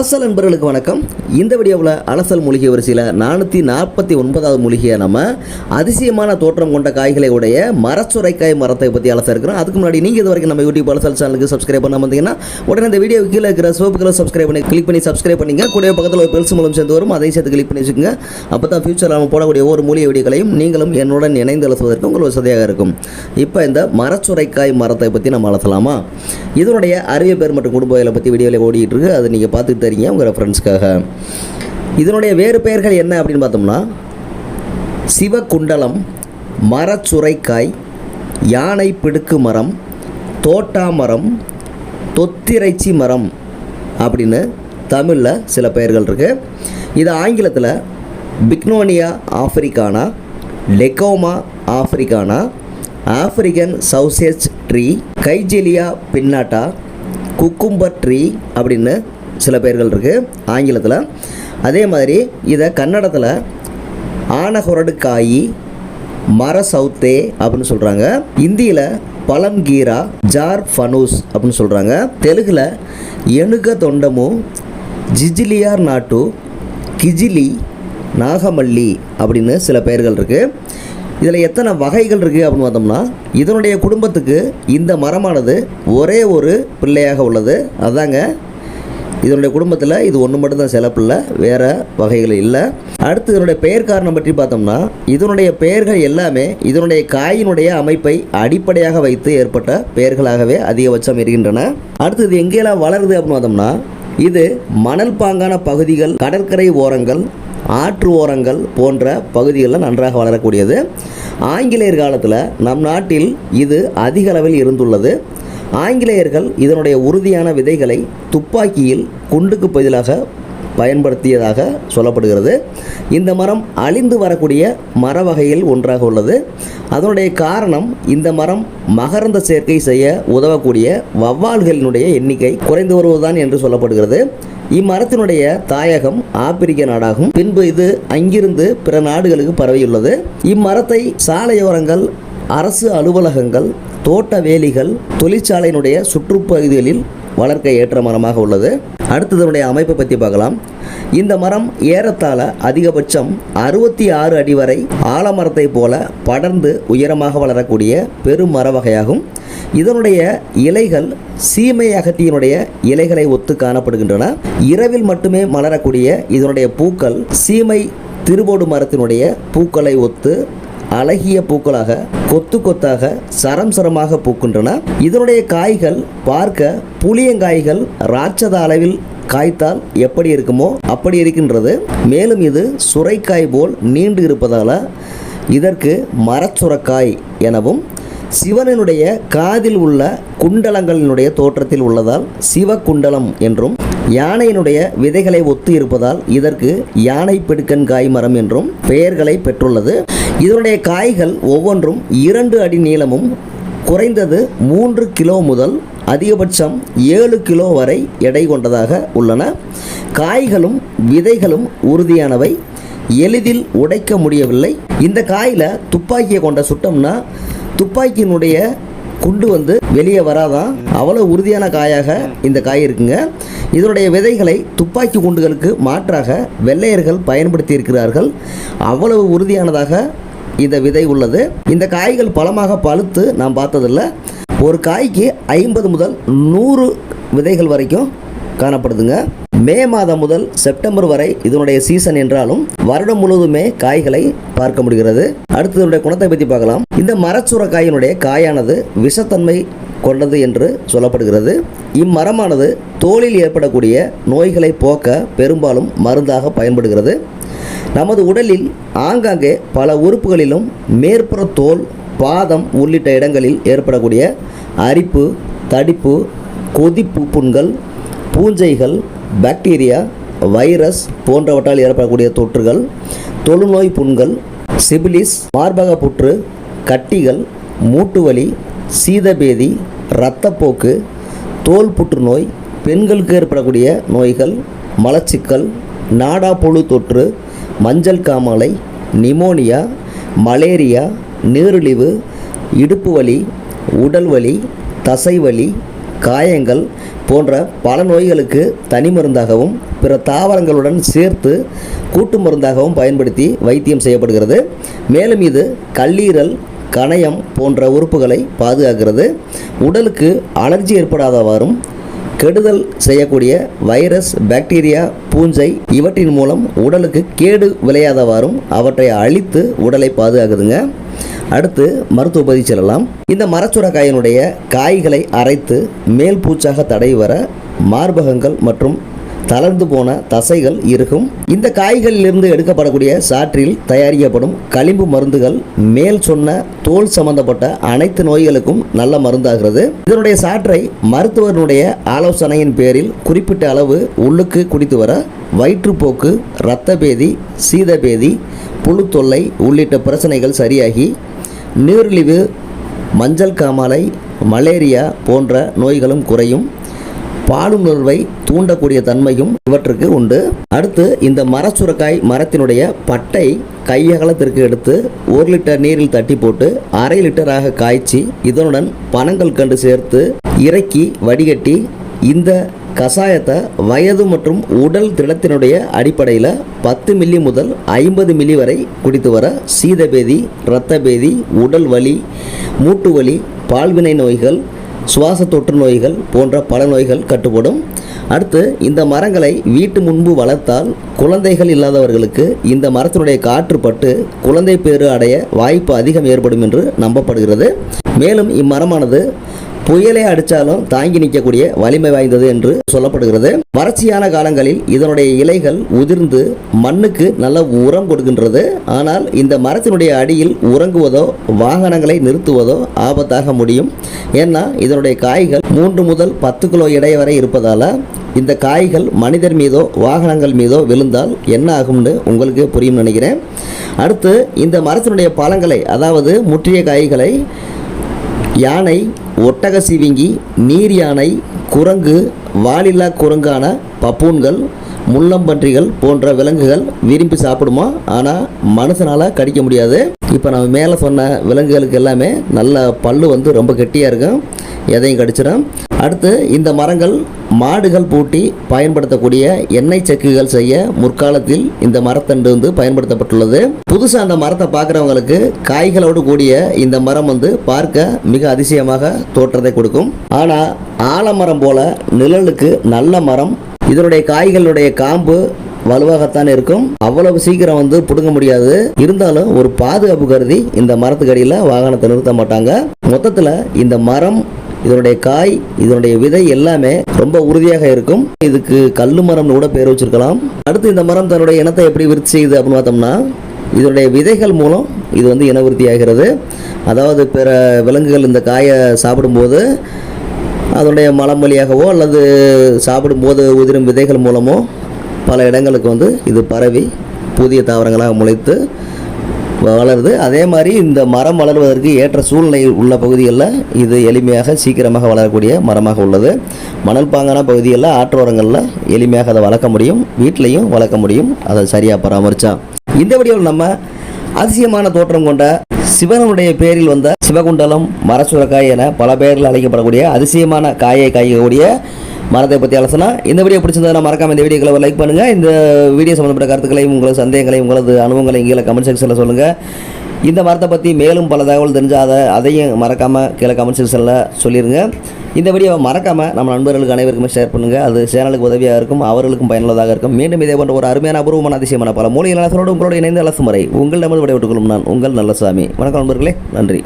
அலசல் நண்பர்களுக்கு வணக்கம். இந்த வீடியோவில் அலசல் மூலிகை வரிசையில் நானூற்றி நாற்பத்தி ஒன்பதாவது மூலிகையை நம்ம அதிசயமான தோற்றம் கொண்ட காய்களை உடைய மரச்சுரைக்காய் மரத்தை பற்றி அலச இருக்கிறோம். அதுக்கு முன்னாடி நீங்கள் இது வரைக்கும் நம்ம யூடியூப் அலசல் சேனலுக்கு சப்ஸ்கிரைப் பண்ண வந்தீங்கன்னா உடனே இந்த வீடியோ கீழே இருக்கிற சிவப்பு கலர் சப்ஸ்கிரைப் பண்ணி கிளிக் பண்ணி சப்ஸ்கிரைப் பண்ணிங்க. கூட பக்கத்தில் ஒரு பெருசு மூலம் சேர்ந்து வரும். அதையும் சேர்த்து கிளிக் பண்ணி வச்சுக்கோங்க. அப்போ தான் ஃபியூச்சரில் நம்ம போடக்கூடிய ஒவ்வொரு மூலிகை வீடியோக்களையும் நீங்களும் என்னுடன் இணைந்து அலசுவதற்கு உங்களுக்கு வசதியாக இருக்கும். இப்போ இந்த மரச்சுரைக்காய் மரத்தை பற்றி நம்ம அலசலாமா? இதனுடைய அறிவியல் பேர் மற்றும் குடும்ப பற்றி வீடியோவில் ஓடிட்டு இருக்கு. அது நீங்கள் பார்த்துட்டு தரீங்க உங்கள் ரெஃபரன்ஸ்க்காக இதனுடைய வேறு பெயர்கள் என்ன அப்படின்னு பார்த்தோம்னா சிவகுண்டலம் மரச்சுரைக்காய் யானை பிடுக்கு மரம் தோட்டா மரம் தொத்திரைச்சி மரம் அப்படின்னு தமிழில் சில பெயர்கள் இருக்குது இது ஆங்கிலத்தில் Bignonia africana Tecoma africana African sausage tree Kigelia pinnata cucumber tree அப்படின்னு சில பெயர்கள் இருக்குது ஆங்கிலத்தில். அதே மாதிரி இதை கன்னடத்தில் ஆனகுரடுக்காயி மர சவுத்தே அப்படின்னு சொல்கிறாங்க இந்தியில் பழம்கீரா ஜார் ஃபனூஸ் அப்படின்னு சொல்கிறாங்க தெலுங்கில் எணுக தொண்டமும் ஜிஜிலியார் நாட்டு கிஜிலி நாகமல்லி அப்படின்னு சில பெயர்கள் இருக்குது இதில் எத்தனை வகைகள் இருக்குது அப்படின்னு பார்த்தோம்னா இதனுடைய குடும்பத்துக்கு இந்த மரமானது ஒரே ஒரு பிள்ளையாக உள்ளது. அதாங்க இதனுடைய குடும்பத்தில் இது ஒன்று மட்டும்தான் சிலப்பில்லை வேறு வகைகள் இல்லை. அடுத்து இதனுடைய பெயர் காரணம் பற்றி பார்த்தோம்னா இதனுடைய பெயர்கள் எல்லாமே இதனுடைய காயினுடைய அமைப்பை அடிப்படையாக வைத்து ஏற்பட்ட பெயர்களாகவே அதிகபட்சம் இருக்கின்றன. அடுத்து இது எங்கெல்லாம் வளருது அப்படின்னு பார்த்தோம்னா இது மணல் பாங்கான பகுதிகள் கடற்கரை ஓரங்கள் ஆற்று ஓரங்கள் போன்ற பகுதிகளில் நன்றாக வளரக்கூடியது. ஆங்கிலேயர் காலத்தில் நம் நாட்டில் இது அதிக அளவில் இருந்துள்ளது. ஆங்கிலேயர்கள் இதனுடைய உறுதியான விதைகளை துப்பாக்கியில் குண்டுக்கு பதிலாக பயன்படுத்தியதாக சொல்லப்படுகிறது. இந்த மரம் அழிந்து வரக்கூடிய மர வகையில் ஒன்றாக உள்ளது. அதனுடைய காரணம் இந்த மரம் மகரந்த சேர்க்கை செய்ய உதவக்கூடிய வவ்வால்களினுடைய எண்ணிக்கை குறைந்து வருவதுதான் என்று சொல்லப்படுகிறது. இம்மரத்தினுடைய தாயகம் ஆப்பிரிக்க நாடாகும். பின்பு இது அங்கிருந்து பிற நாடுகளுக்கு பரவியுள்ளது. இம்மரத்தை சாலையோரங்கள் அரசு அலுவலகங்கள் தோட்ட வேலிகள் தொழிற்சாலையினுடைய சுற்றுப்பகுதிகளில் வளர்க்க ஏற்ற மரமாக உள்ளது. அடுத்ததனுடைய அமைப்பை பற்றி பார்க்கலாம். இந்த மரம் ஏறத்தாழ அதிகபட்சம் அறுபத்தி ஆறு அடி வரை ஆலமரத்தை போல படர்ந்து உயரமாக வளரக்கூடிய பெரும் மர வகையாகும். இதனுடைய இலைகள் சீமை அகத்தியினுடைய இலைகளை ஒத்து காணப்படுகின்றன. இரவில் மட்டுமே மலரக்கூடிய இதனுடைய பூக்கள் சீமை திருவோடு மரத்தினுடைய பூக்களை ஒத்து அழகிய பூக்களாக கொத்து கொத்தாக சரம் சரமாக பூக்கின்றன. இதனுடைய காய்கள் பார்க்க புளியங்காய்கள் ராட்சத அளவில் காய்த்தால் எப்படி இருக்குமோ அப்படி இருக்கின்றது. மேலும் இது சுரைக்காய் போல் நீண்டு இருப்பதால் இதற்கு மரச்சுரக்காய் எனவும் சிவனினுடைய காதில் உள்ள குண்டலங்களினுடைய தோற்றத்தில் உள்ளதால் சிவகுண்டலம் என்றும் யானையினுடைய விதைகளை ஒத்து இருப்பதால் இதற்கு யானை பிடுக்கன் காய் மரம் என்றும் பெயர்களை பெற்றுள்ளது. இதனுடைய காய்கள் ஒவ்வொன்றும் இரண்டு அடி நீளமும் குறைந்தது மூன்று கிலோ முதல் அதிகபட்சம் ஏழு கிலோ வரை எடை கொண்டதாக உள்ளன. காய்களும் விதைகளும் உறுதியானவை. எளிதில் உடைக்க முடியவில்லை. இந்த காயில் துப்பாக்கியை கொண்ட சுட்டோம்னா துப்பாக்கியினுடைய குண்டு வந்து வெளியே வராதான் அவ்வளோ உறுதியான காயாக இந்த காய் இருக்குங்க. இதனுடைய விதைகளை துப்பாக்கி குண்டுகளுக்கு மாற்றாக வெள்ளையர்கள் பயன்படுத்தி இருக்கிறார்கள் அவ்வளவு உறுதியானதாக இந்த விதை உள்ளது. இந்த காய்கள் பழமாக பழுத்து நான் பார்த்ததில்ல. ஒரு காய்க்கு ஐம்பது முதல் நூறு விதைகள் வரைக்கும் காணப்படுதுங்க. மே மாதம் முதல் செப்டம்பர் வரை இதனுடைய சீசன் என்றாலும் வருடம் முழுவதுமே காய்களை பார்க்க முடிகிறது. அடுத்து இதனுடைய குணத்தை பற்றி பார்க்கலாம். இந்த மரச்சுரக்காயினுடைய காயானது விஷத்தன்மை கொண்டது என்று சொல்லப்படுகிறது. இம்மரமானது தோலில் ஏற்படக்கூடிய நோய்களை போக்க பெரும்பாலும் மருந்தாக பயன்படுகிறது. நமது உடலில் ஆங்காங்கே பல உறுப்புகளிலும் மேற்புற தோல் பாதம் உள்ளிட்ட இடங்களில் ஏற்படக்கூடிய அரிப்பு தடிப்பு கொதிப்பு புண்கள் பூஞ்சைகள் பாக்டீரியா வைரஸ் போன்றவற்றால் ஏற்படக்கூடிய தொற்றுகள் தொழுநோய் புண்கள் சிபிலிஸ் மார்பக புற்று கட்டிகள் மூட்டுவலி சீதபேதி இரத்தப்போக்கு தோல் புற்றுநோய் பெண்களுக்கு ஏற்படக்கூடிய நோய்கள் மலச்சிக்கல் நாடாப்புழு தொற்று மஞ்சள் காமாலை நிமோனியா மலேரியா நீரிழிவு இடுப்பு வலி உடல் வலி தசை வலி காயங்கள் போன்ற பல நோய்களுக்கு தனி மருந்தாகவும் பிற தாவரங்களுடன் சேர்த்து கூட்டு மருந்தாகவும் பயன்படுத்தி வைத்தியம் செய்யப்படுகிறது. மேலும் இது கல்லீரல் கணையம் போன்ற உறுப்புகளை பாதுகாக்கிறது. உடலுக்கு அலர்ஜி ஏற்படாதவாறும் கெடுதல் செய்யக்கூடிய வைரஸ் பாக்டீரியா பூஞ்சை இவற்றின் மூலம் உடலுக்கு கேடு விளையாதவாறும் அவற்றை அழித்து உடலை பாதுகாக்குதுங்க. அடுத்து மருத்துவ பதிவு செல்லலாம். இந்த மரச்சுரக்காயினுடைய காய்களை அரைத்து மேல் பூச்சாக தடை வர மார்பகங்கள் மற்றும் தளர்ந்து போன தசைகள் இருக்கும். இந்த காய்களிலிருந்து எடுக்கப்படக்கூடிய சாற்றில் தயாரிக்கப்படும் களிம்பு மருந்துகள் மேல் சொன்ன தோல் சம்பந்தப்பட்ட அனைத்து நோய்களுக்கும் நல்ல மருந்தாகிறது. இதனுடைய சாற்றை மருத்துவருடைய ஆலோசனையின் பேரில் குறிப்பிட்ட அளவு உள்ளுக்கு குடித்து வர வயிற்றுப்போக்கு இரத்த பேதி சீதபேதி புழு தொல்லை உள்ளிட்ட பிரச்சனைகள் சரியாகி நீரிழிவு மஞ்சள் காமாலை மலேரியா போன்ற நோய்களும் குறையும். பாலுணர்வை தூண்டக்கூடிய தன்மையும் இவற்றுக்கு உண்டு. அடுத்து இந்த மரச்சுரக்காய் மரத்தினுடைய பட்டை கையகலத்திற்கு எடுத்து ஒரு லிட்டர் நீரில் தட்டி போட்டு அரை லிட்டராக காய்ச்சி இதனுடன் பனங்கள் கண்டு சேர்த்து இறக்கி வடிகட்டி இந்த கசாயத்தை வயது மற்றும் உடல் திடத்தினுடைய அடிப்படையில் பத்து மில்லி முதல் ஐம்பது மில்லி வரை குடித்து வர சீதபேதி இரத்த பேதி உடல் வலி மூட்டு வலி பால்வினை நோய்கள் சுவாச தொற்று நோய்கள் போன்ற பல நோய்கள் கட்டுப்படும். அடுத்து இந்த மரங்களை வீட்டு முன்பு வளர்த்தால் குழந்தைகள் இல்லாதவர்களுக்கு இந்த மரத்தினுடைய காற்று பட்டு குழந்தை பேறு அடைய வாய்ப்பு அதிகம் ஏற்படும் என்று நம்பப்படுகிறது. மேலும் இம்மரமானது புயலே அடித்தாலும் தாங்கி நிற்கக்கூடிய வலிமை வாய்ந்தது என்று சொல்லப்படுகிறது. வறட்சியான காலங்களில் இதனுடைய இலைகள் உதிர்ந்து மண்ணுக்கு நல்ல உரம் கொடுக்கின்றது. ஆனால் இந்த மரத்தினுடைய அடியில் உறங்குவதோ வாகனங்களை நிறுத்துவதோ ஆபத்தாக முடியும். ஏன்னா இதனுடைய காய்கள் மூன்று முதல் பத்து கிலோ இடை வரை இருப்பதால் இந்த காய்கள் மனிதர் மீதோ வாகனங்கள் மீதோ விழுந்தால் என்ன ஆகும்னு உங்களுக்கு புரியும் நினைக்கிறேன். அடுத்து இந்த மரத்தினுடைய பழங்களை அதாவது முற்றிய காய்களை யானை ஒட்டக சிவிங்கி நீர் யானை குரங்கு வாலில்லா குரங்கான பப்பூன்கள் முள்ளம்பன்றிகள் போன்ற விலங்குகள் விரும்பி சாப்பிடுமா? ஆனால் மனுஷனால் கடிக்க முடியாது. இப்போ நம்ம மேலே சொன்ன விலங்குகளுக்கு எல்லாமே நல்ல பல்லு வந்து ரொம்ப கெட்டியாக இருக்கும். எதையும் கடிச்சிடும். அடுத்து இந்த மரங்கள் மாடுகள் பூட்டி பயன்படுத்தக்கூடிய எண்ணெய் செக்குகள் செய்ய முற்காலத்தில் இந்த மரத்தண்டு வந்து பயன்படுத்தப்பட்டுள்ளது. புதுசாக அந்த மரத்தை பார்க்குறவங்களுக்கு காய்களோடு கூடிய இந்த மரம் வந்து பார்க்க மிக அதிசயமாக தோற்றத்தை கொடுக்கும். ஆனால் ஆலமரம் போல நிழலுக்கு நல்ல மரம் இதனுடைய காய்களுடைய காம்பு வலுவாகத்தான் இருக்கும். அவ்வளவு சீக்கிரம் வந்து பிடுங்க முடியாது. இருந்தாலும் ஒரு பாதுகாப்பு கருதி இந்த மரத்துக்கடியில் வாகனத்தை நிறுத்த மாட்டாங்க. மொத்தத்தில் இந்த மரம் இதனுடைய காய் இதனுடைய விதை எல்லாமே ரொம்ப உறுதியாக இருக்கும். இதுக்கு கல்லு மரம்னு கூட பேர் வச்சிருக்கலாம். அடுத்து இந்த மரம் தன்னுடைய இனத்தை எப்படி விருத்தி செய்யுது அப்படின்னு பார்த்தோம்னா இதனுடைய விதைகள் மூலம் இது வந்து இனவிருத்தி ஆகிறது அதாவது பிற விலங்குகள் இந்த காயை சாப்பிடும்போது அதனுடைய மலம் வழியாகவோ அல்லது சாப்பிடும்போது உதிரும் விதைகள் மூலமோ பல இடங்களுக்கு வந்து இது பரவி புதிய தாவரங்களாக முளைத்து வளருது. அதே மாதிரி இந்த மரம் வளர்வதற்கு ஏற்ற சூழ்நிலை உள்ள பகுதிகளில் இது எளிமையாக சீக்கிரமாக வளரக்கூடிய மரமாக உள்ளது. மணல் பாங்கான பகுதிகளில் ஆற்றோரங்களில் எளிமையாக அதை வளர்க்க முடியும். வீட்லேயும் வளர்க்க முடியும். அதை சரியாக பராமரித்தா இந்த வீடியோவில் நம்ம அதிசயமான தோற்றம் கொண்ட சிவனுடைய பேரில் வந்த சிவகுண்டலம் மரசுரக்காய் என பல பெயரில் அழைக்கப்படக்கூடிய அதிசயமான காயை காய்க்கக்கூடிய மரத்தை பற்றி அலசனா இந்த வீடியோ பிடிச்சிருந்தா மறக்காம இந்த வீடியோக்களை லைக் பண்ணுங்கள் இந்த வீடியோ சம்மந்தப்பட்ட கருத்துக்களையும் உங்களது சந்தேகங்களையும் உங்களது அனுபவங்களையும் கீழே கமெண்ட் செக்ஷனில் சொல்லுங்கள் இந்த மரத்தை பற்றி மேலும் பல தகவல் தெரிஞ்சால் அதை அதையும் மறக்காமல் கீழே கமெண்ட் செக்ஷனில் சொல்லிடுங்க இந்த வீடியோவை மறக்காமல் நம்ம நண்பர்களுக்கு அனைவருக்குமே ஷேர் பண்ணுங்கள் அது சேனலுக்கு உதவியாக இருக்கும் அவர்களுக்கும் பயனுள்ளதாக இருக்கும். மீண்டும் இதே போன்ற ஒரு அருமையான அபூர்வமான அதிசயமான பல மூலிகை நலசனோடு உங்களோட இணைந்து அலசும் வரை உங்கள் நமது விடைபெற்றுக் கொள்ளும் நான் உங்கள் நல்லசாமி. வணக்கம் நண்பர்களே நன்றி.